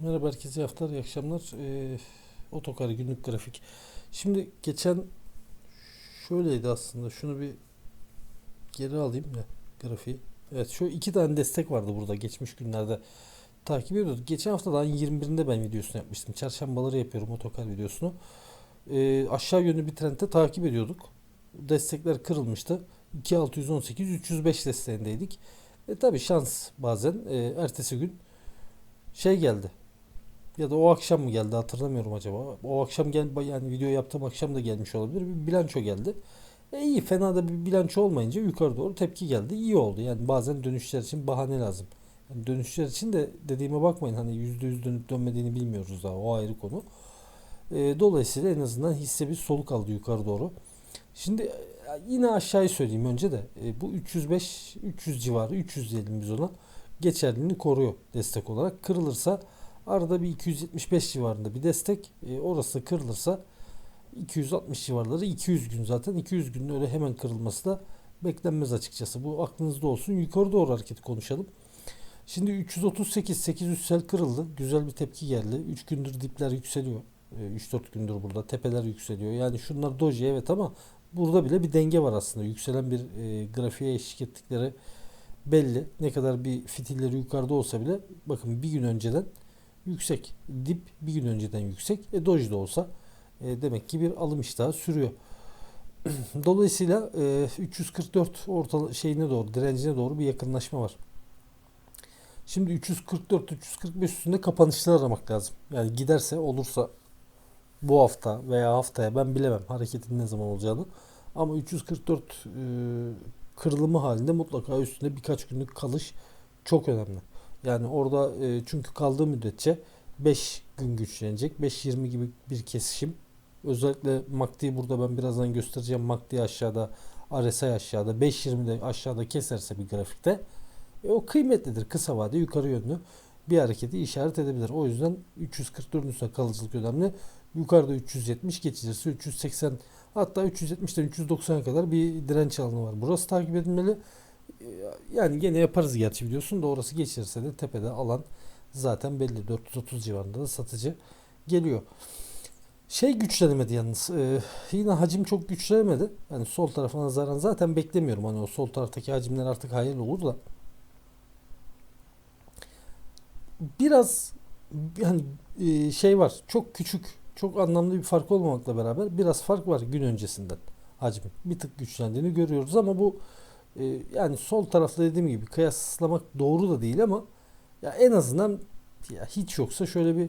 Merhaba herkese iyi haftalar, iyi akşamlar. Ee, otokar günlük grafik. Şimdi geçen şöyleydi aslında. Şunu bir geri alayım da grafiği. Evet şu iki tane destek vardı burada geçmiş günlerde takip ediyorduk. Geçen hafta da ayın 21'inde ben videosunu yapmıştım. Çarşambaları yapıyorum otokar videosunu. Ee, aşağı yönlü bir trendde takip ediyorduk. Destekler kırılmıştı. 2618 305 desteğindeydik. E tabi şans bazen e, ertesi gün şey geldi. Ya da o akşam mı geldi hatırlamıyorum acaba. O akşam gel yani video yaptığım akşam da gelmiş olabilir. Bir bilanço geldi. E iyi fena da bir bilanço olmayınca yukarı doğru tepki geldi. İyi oldu. Yani bazen dönüşler için bahane lazım. Yani dönüşler için de dediğime bakmayın hani %100 dönüp dönmediğini bilmiyoruz daha. O ayrı konu. E, dolayısıyla en azından hisse bir soluk aldı yukarı doğru. Şimdi e, yine aşağıyı söyleyeyim önce de. E, bu 305 300 civarı 300 diyelim biz ona geçerliliğini koruyor destek olarak. Kırılırsa arada bir 275 civarında bir destek. E, orası kırılırsa 260 civarları 200 gün zaten 200 günün öyle hemen kırılması da beklenmez açıkçası. Bu aklınızda olsun. Yukarı doğru hareketi konuşalım. Şimdi 338 800 sel kırıldı. Güzel bir tepki geldi. 3 gündür dipler yükseliyor. 3-4 gündür burada tepeler yükseliyor. Yani şunlar doji evet ama burada bile bir denge var aslında. Yükselen bir e, grafiğe eşlik ettikleri belli. Ne kadar bir fitilleri yukarıda olsa bile bakın bir gün önceden yüksek. Dip bir gün önceden yüksek. E doji de olsa e, demek ki bir alım iştahı sürüyor. Dolayısıyla e, 344 orta şeyine doğru, direncine doğru bir yakınlaşma var. Şimdi 344 345 üstünde kapanışlar aramak lazım. Yani giderse olursa bu hafta veya haftaya ben bilemem hareketin ne zaman olacağını. Ama 344 e, kırılımı halinde mutlaka üstünde birkaç günlük kalış çok önemli. Yani orada e, çünkü kaldığı müddetçe 5 gün güçlenecek. 5-20 gibi bir kesişim. Özellikle MACD'yi burada ben birazdan göstereceğim. MACD aşağıda, RSI aşağıda, 5-20 de aşağıda keserse bir grafikte e, o kıymetlidir. Kısa vade yukarı yönlü bir hareketi işaret edebilir. O yüzden 344'ün üstüne kalıcılık önemli. Yukarıda 370 geçilirse 380 hatta 370'den 390'a kadar bir direnç alanı var. Burası takip edilmeli. Yani gene yaparız gerçi biliyorsun da orası geçirse de tepede alan zaten belli. 430 civarında da satıcı geliyor. Şey güçlenemedi yalnız. Ee, yine hacim çok güçlenemedi. Yani sol tarafa nazaran zaten beklemiyorum. Hani o sol taraftaki hacimler artık hayırlı olur da. Biraz yani e, şey var. Çok küçük, çok anlamlı bir fark olmamakla beraber biraz fark var gün öncesinden hacmin. Bir tık güçlendiğini görüyoruz ama bu e, yani sol tarafta dediğim gibi kıyaslamak doğru da değil ama ya en azından ya hiç yoksa şöyle bir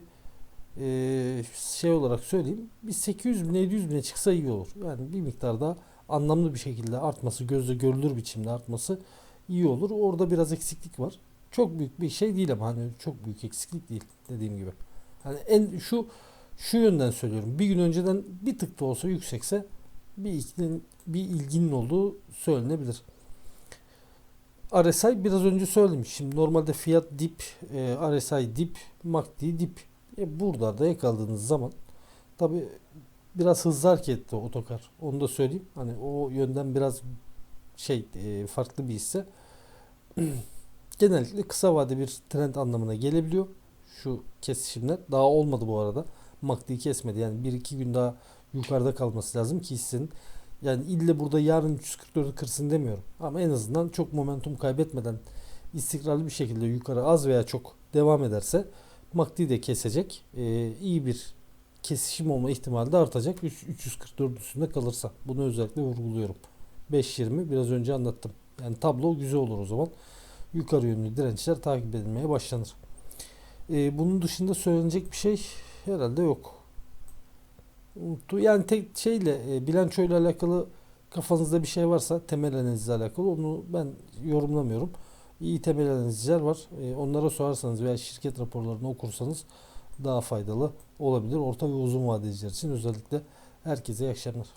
e, şey olarak söyleyeyim bir 800 bin 700 bine çıksa iyi olur. Yani bir miktar daha anlamlı bir şekilde artması gözle görülür biçimde artması iyi olur. Orada biraz eksiklik var. Çok büyük bir şey değil ama hani çok büyük eksiklik değil dediğim gibi. Hani en şu şu yönden söylüyorum. Bir gün önceden bir tık da olsa yüksekse bir ilginin, bir ilginin olduğu söylenebilir. RSI biraz önce söyledim. Şimdi normalde fiyat dip, e, RSI dip, MACD dip. E, burada da yakaladığınız zaman tabi biraz hızlı hareket etti otokar. Onu da söyleyeyim. Hani o yönden biraz şey e, farklı bir hisse. Genellikle kısa vade bir trend anlamına gelebiliyor. Şu kesişimler. Daha olmadı bu arada. MACD'yi kesmedi. Yani bir iki gün daha yukarıda kalması lazım ki hissenin yani ille burada yarın 344'ü kırsın demiyorum. Ama en azından çok momentum kaybetmeden istikrarlı bir şekilde yukarı az veya çok devam ederse MACD de kesecek. Ee, iyi bir kesişim olma ihtimali de artacak. 344 üstünde kalırsa. Bunu özellikle vurguluyorum. 5.20 biraz önce anlattım. Yani tablo güzel olur o zaman. Yukarı yönlü dirençler takip edilmeye başlanır. Ee, bunun dışında söylenecek bir şey herhalde yok unuttu. Yani tek şeyle e, bilançoyla alakalı kafanızda bir şey varsa temel analizle alakalı onu ben yorumlamıyorum. İyi temel analizler var. E, onlara sorarsanız veya şirket raporlarını okursanız daha faydalı olabilir. Orta ve uzun vadeciler için özellikle herkese iyi akşamlar.